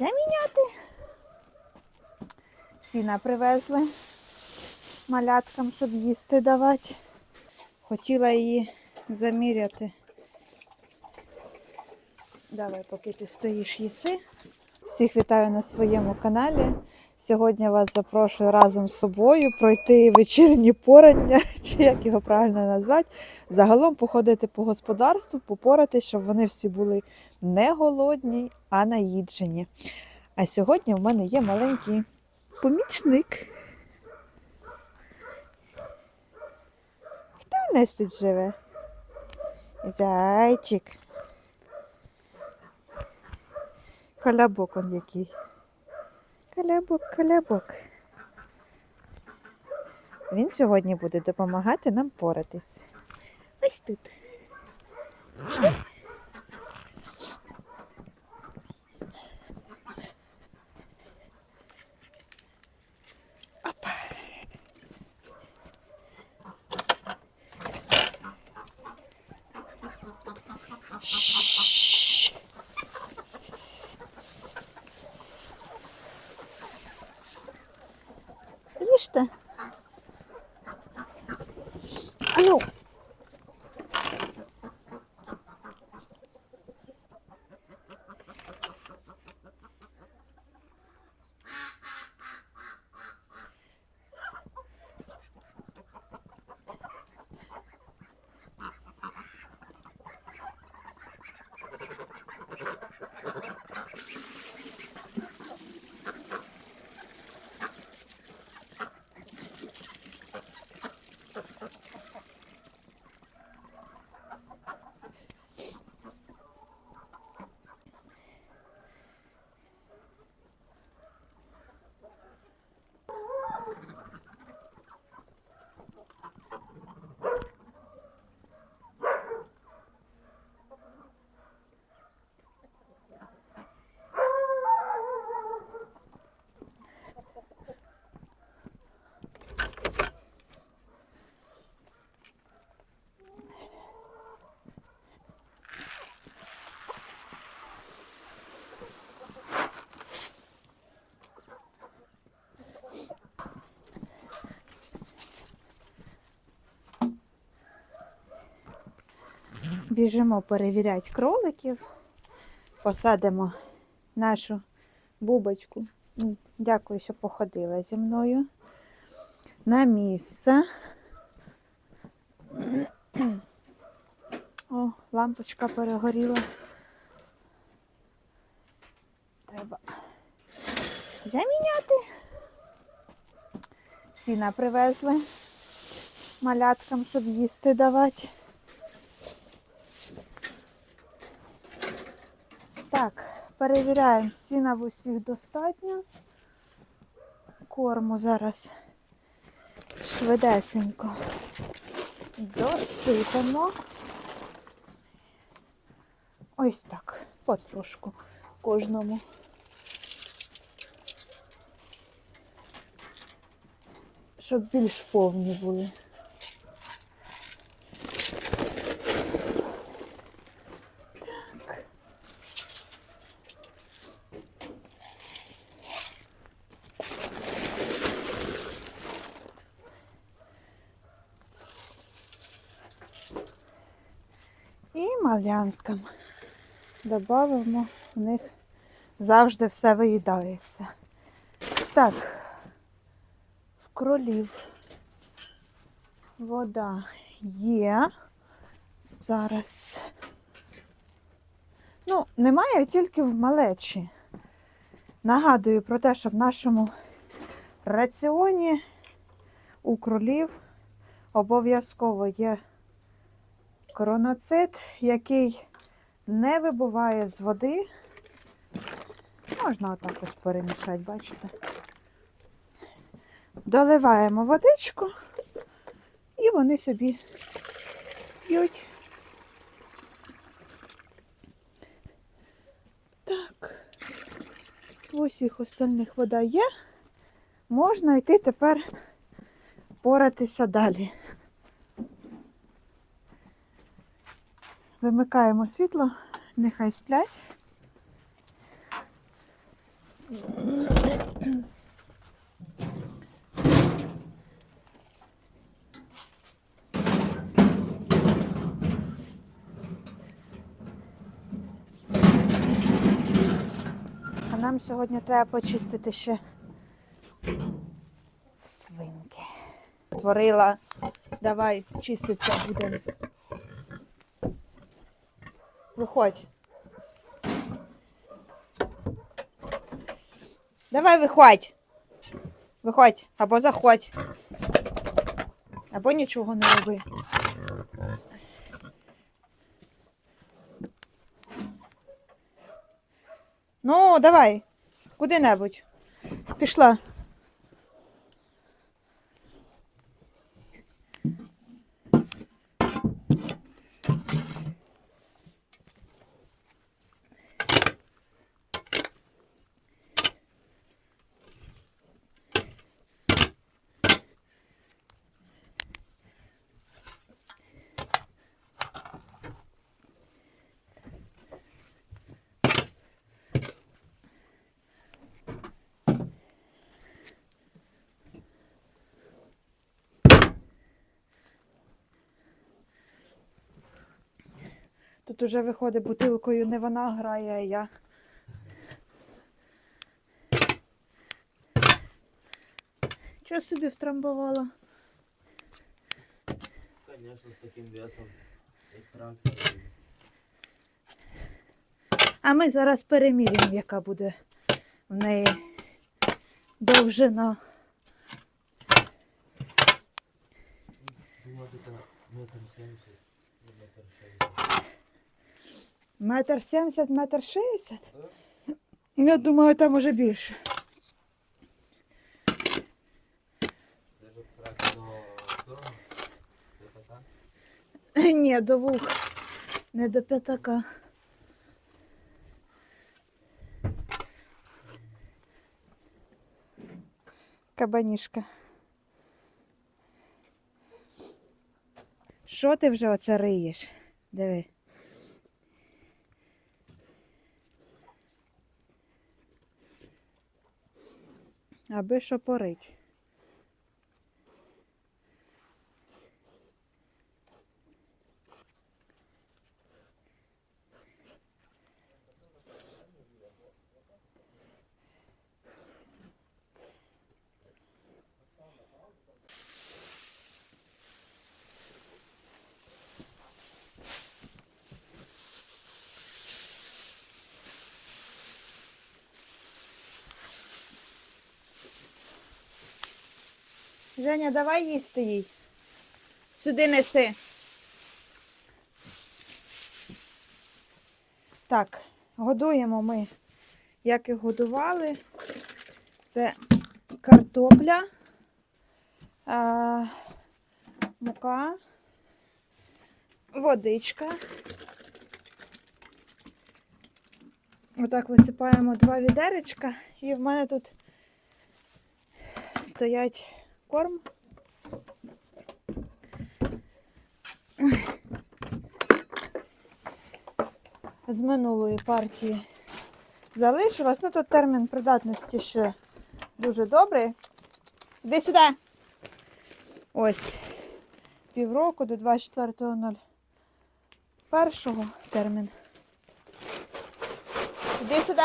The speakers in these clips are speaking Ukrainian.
заміняти. Сіна привезли маляткам, щоб їсти давати. Хотіла її заміряти. Давай, поки ти стоїш їси. Всіх вітаю на своєму каналі. Сьогодні вас запрошую разом з собою пройти вечірні порання, чи як його правильно назвати. Загалом походити по господарству, попорати, щоб вони всі були не голодні, а наїджені. А сьогодні в мене є маленький помічник. Хто в нас тут живе? Зайчик. Колябок он який. Колябок, колябок. Він сьогодні буде допомагати нам поратись. Ось тут. Опа. Їжте. А ну. Біжимо перевіряти кроликів. Посадимо нашу бубочку. Дякую, що походила зі мною. На місце. О, лампочка перегоріла. Треба заміняти. Сіна привезли маляткам, щоб їсти давати. Так, перевіряємо, сіна в усіх достатньо. Корму зараз швидесенько досипемо. Ось так, потрошку кожному. Щоб більш повні були. Так. І малянкам додамо, в них завжди все виїдається. Так, в кролів вода є. Зараз. Ну, немає тільки в малечі. Нагадую про те, що в нашому раціоні у кролів обов'язково є короноцит, який не вибуває з води. Можна отак ось перемішати, бачите? Доливаємо водичку і вони собі п'ють. Так, в усіх остальних вода є. Можна йти тепер поратися далі. Вимикаємо світло, нехай сплять. А нам сьогодні треба почистити ще свинки. Творила. Давай, чиститься будемо. Виходь. Давай виходь. Виходь. Або заходь. Або нічого не роби. Ну, давай. Куди-небудь. Пішла. Тут уже виходить бутилкою, не вона грає, а я. Чого собі втрамбувала? Конечно, с таким весом. А ми зараз переміряємо, яка буде в неї довжина. Думаю, метр Метр. Метр сімдесят, метр шістдесят. Я думаю, там уже більше. Ні, до вух. Не до п'ятака. Кабанішка. Що ти вже оце риєш? Диви. Аби що Женя, давай їсти їй. Сюди неси. Так, годуємо ми, як і годували. Це картопля, а, мука, водичка. Отак висипаємо два відеречка, і в мене тут стоять корм. З минулої партії залишилось. Ну тут термін придатності ще дуже добрий. Іди сюди. Ось півроку до 24.01 термін. Іди сюди.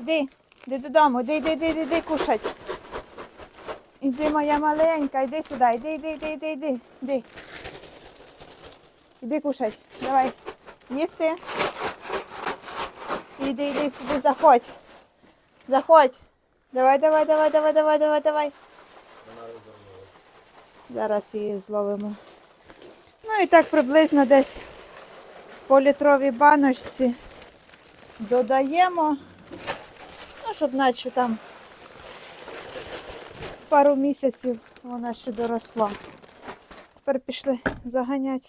Іди. Іди додому, іди, іди, іди, іди, іди кушать. Іди, моя маленька, іди сюди, іди, іди, іди, іди, іди, іди. Іди кушать. Давай. Їсти. Іди, іди сюди, заходь. Заходь. Давай, давай, давай, давай, давай, давай, давай. Зараз її зловимо. Ну і так приблизно десь по літровій баночці додаємо. Щоб наче там пару місяців вона ще доросла. Тепер пішли заганяти.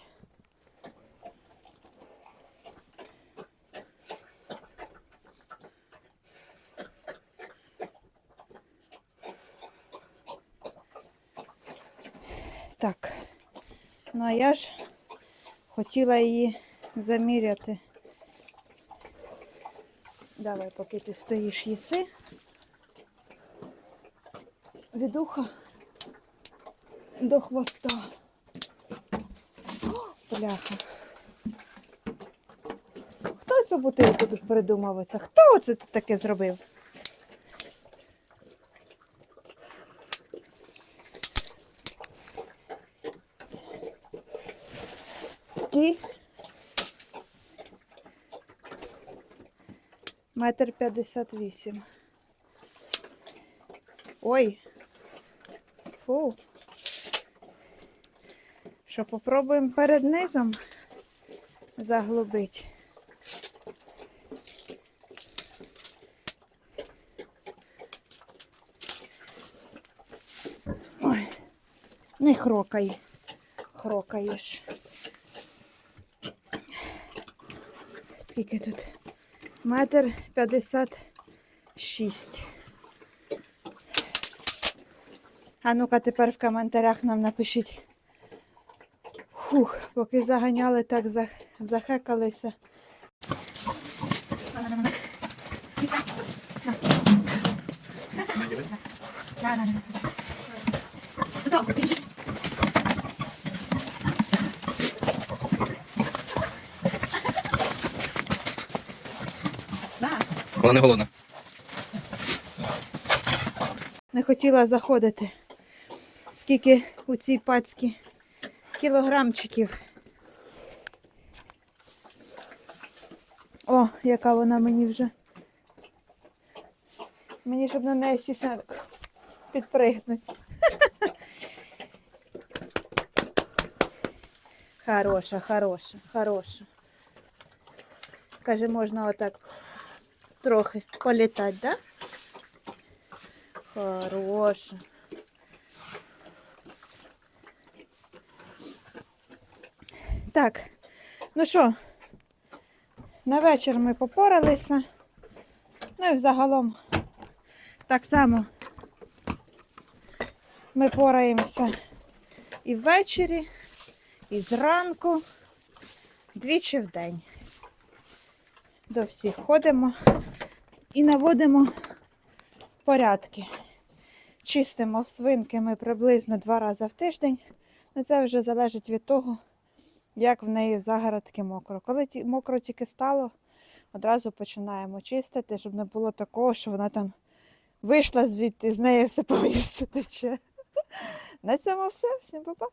Так. Ну а я ж хотіла її заміряти. Давай, поки ти стоїш їси. Від уха до хвоста. Пляха. Хто цю бутилку тут придумав? Хто це тут таке зробив? Метр п'ятдесят вісім. Ой. Фу. Що, попробуємо перед низом заглубити. Ой, не хрокай. Хрокаєш. Скільки тут? Метр п'ятдесят шість. А ну-ка тепер в коментарях нам напишіть. Фух, поки заганяли, так зах- захекалися. Вона не голодна. Не хотіла заходити. Скільки у цій пацькі кілограмчиків. О, яка вона мені вже. Мені щоб на неї сісти підпригнути. Хороша, хороша, хороша. Каже, можна отак трохи політати, да? Хороша. Так, ну що, на вечір ми попоралися. Ну і взагалом так само ми пораємося і ввечері, і зранку, двічі в день. До всіх ходимо і наводимо порядки. Чистимо в свинки ми приблизно два рази в тиждень. Ну, це вже залежить від того, як в неї в загородки мокро. Коли мокро тільки стало, одразу починаємо чистити, щоб не було такого, що вона там вийшла звідти, з неї все повністю тече. На цьому все. Всім па-па.